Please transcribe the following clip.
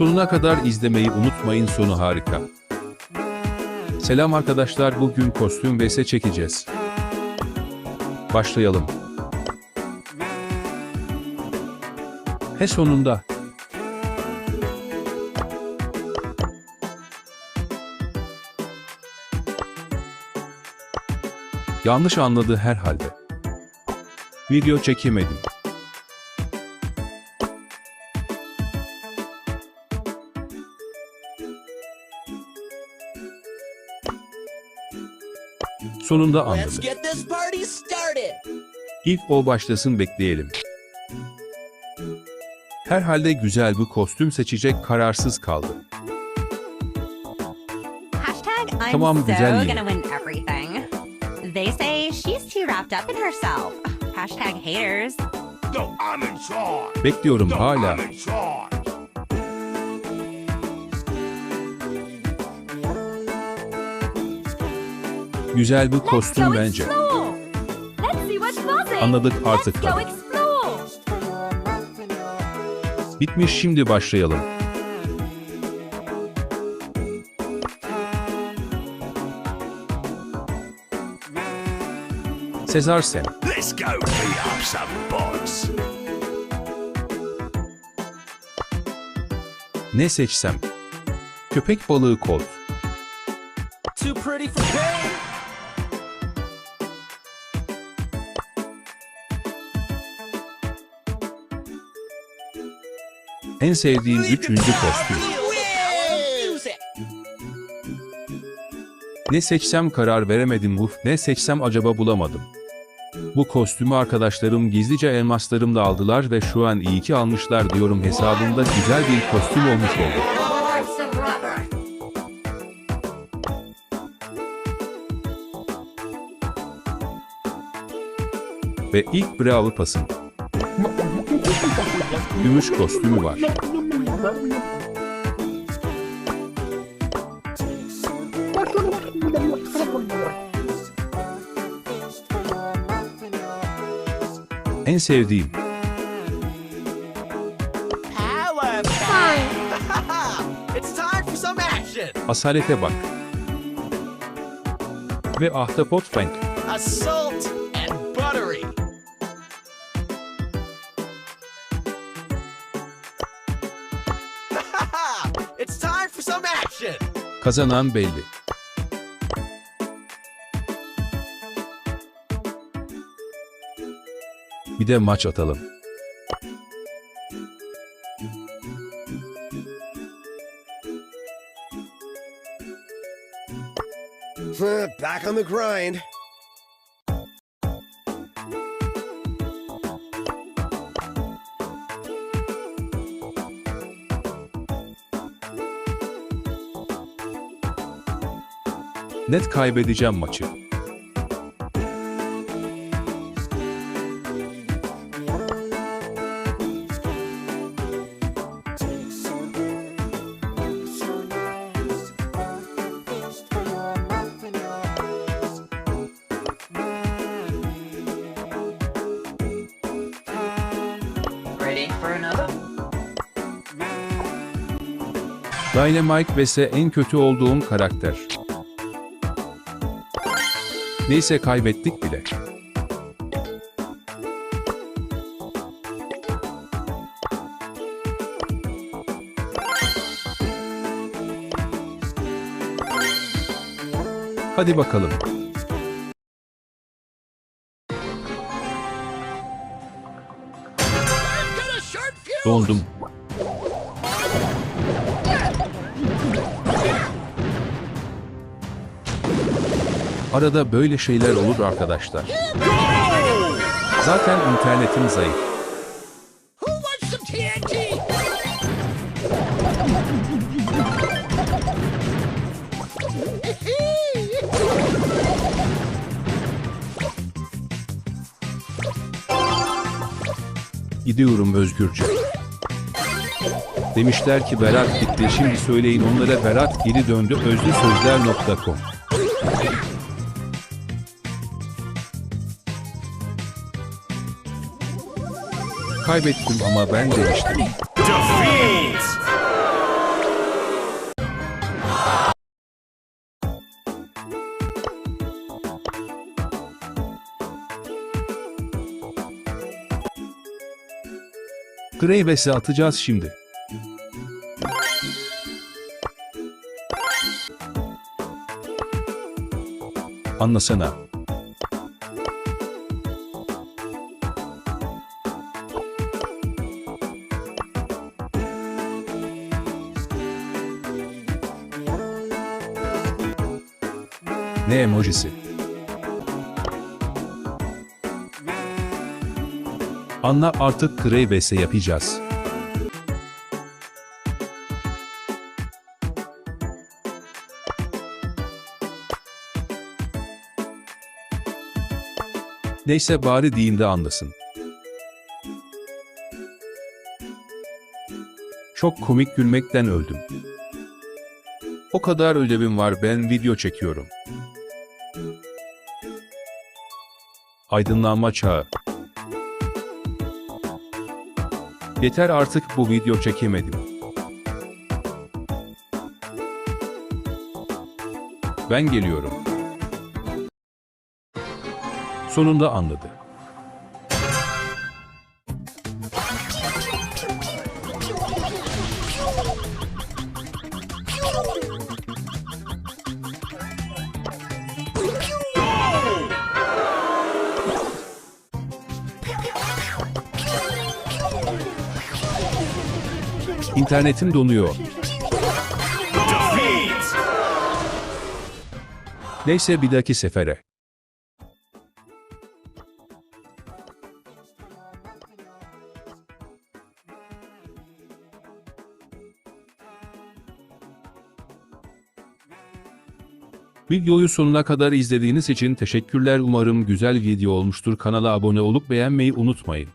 Sonuna kadar izlemeyi unutmayın sonu harika. Selam arkadaşlar bugün kostüm vs çekeceğiz. Başlayalım. He sonunda. Yanlış anladı herhalde. Video çekemedim. Sonunda Let's anladı. get this party started. İlk o başlasın bekleyelim. Herhalde güzel bir kostüm seçecek kararsız kaldı. Hashtag I'm Tamam, so güzel yine. gonna win everything. They say she's too wrapped up in herself. Hashtag haters. No, I'm in charge. Bekliyorum hala. Güzel bir kostüm bence. Anladık artık tabii. Bitmiş şimdi başlayalım. Sezar Sen. Let's go beat up some bots. Ne seçsem? Köpek balığı Colt. Too pretty for pain. En sevdiğim üçüncü kostüm. Ne seçsem karar veremedim uf. Ne seçsem acaba bulamadım. Bu kostümü arkadaşlarım gizlice elmaslarımla aldılar ve şu an iyi ki almışlar diyorum hesabımda güzel bir kostüm olmuş oldu. Ve ilk Brawl Pass'ın gümüş kostümü var. En sevdiğim asalete bak. Ve ahtapot Frank. Assault and buttery. Kazanan belli. Bir de maç atalım. Back on the grind. Net kaybedeceğim maçı. Dynamite vs en kötü olduğum karakter. Neyse kaybettik bile. Hadi bakalım. Dondum. Arada böyle şeyler olur arkadaşlar. Zaten internetim zayıf. Gidiyorum özgürce. Demişler ki Berat gitti. Şimdi söyleyin onlara Berat geri döndü özlüsözler.com kaybettim ama ben demiştim. Defeat! Graybes'e atacağız şimdi. Anlasana. Ne emojisi? Anla artık Grey vs yapacağız. Neyse bari de anlasın. Çok komik gülmekten öldüm. O kadar ödevim var ben video çekiyorum. Aydınlanma çağı. Yeter artık bu video çekemedim. Ben geliyorum. Sonunda anladı. İnternetim donuyor. Neyse bir dahaki sefere. Videoyu sonuna kadar izlediğiniz için teşekkürler. Umarım güzel video olmuştur. Kanala abone olup beğenmeyi unutmayın.